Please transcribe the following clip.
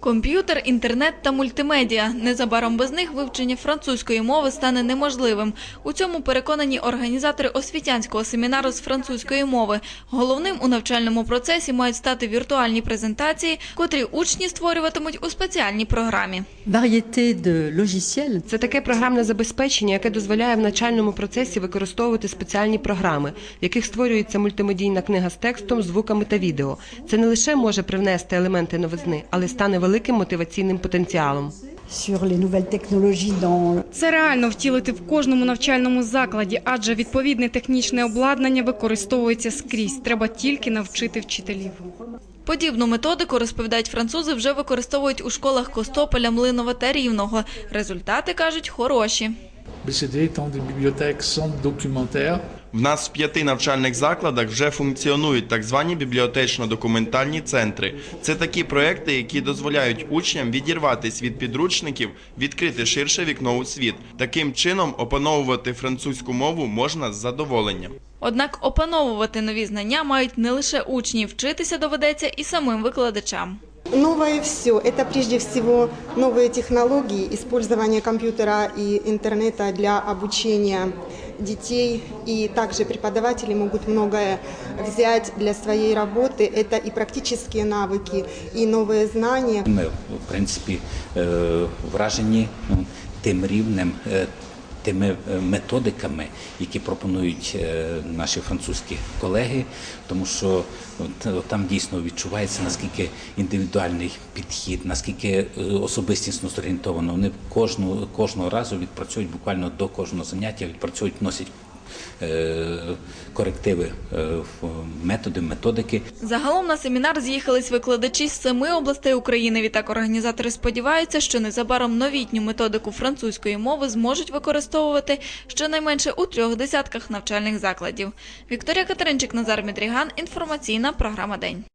Комп'ютер, інтернет та мультимедіа. Незабаром без них вивчення французької мови стане неможливим. У цьому переконані організатори освітянського семінару з французької мови. Головним у навчальному процесі мають стати віртуальні презентації, котрі учні створюватимуть у спеціальній програмі. Це таке програмне забезпечення, яке дозволяє в навчальному процесі використовувати спеціальні програми, в яких створюється мультимедійна книга з текстом, звуками та відео. Це не лише може привнести елементи новизни, але стане великим мотиваційним потенціалом. Це реально втілити в кожному навчальному закладі, адже відповідне технічне обладнання використовується скрізь. Треба тільки навчити вчителів. Подібну методику, розповідають французи, вже використовують у школах Костополя, Млинова та Рівного. Результати, кажуть, хороші. В нас в п'яти навчальних закладах вже функціонують так звані бібліотечно-документальні центри. Це такі проекти, які дозволяють учням відірватися від підручників, відкрити ширше вікно у світ. Таким чином опановувати французьку мову можна з задоволенням. Однак опановувати нові знання мають не лише учні, вчитися доведеться і самим викладачам. Новое все. Это прежде всего новые технологии, использование компьютера и интернета для обучения детей. И также преподаватели могут многое взять для своей работы. Это и практические навыки, и новые знания. Ми, в принципі, е, вражені ну, тим рівнем, е, тими е, методиками, які пропонують е, наші французькі колеги, тому що там дійсно відчувається наскільки індивідуальний підхід, наскільки е, особистісно зорієнтовано. Вони кожного, кожного разу відпрацюють буквально до кожного заняття, відпрацюють, вносять е, корективи е, методи, методики. Загалом на семінар з'їхались викладачі з семи областей України. Відтак організатори сподіваються, що незабаром новітню методику французької мови зможуть використовувати щонайменше у трьох десятках навчальних закладів. Вікторія Катеринчик, Назар Мідріган. Інформаційна програма День.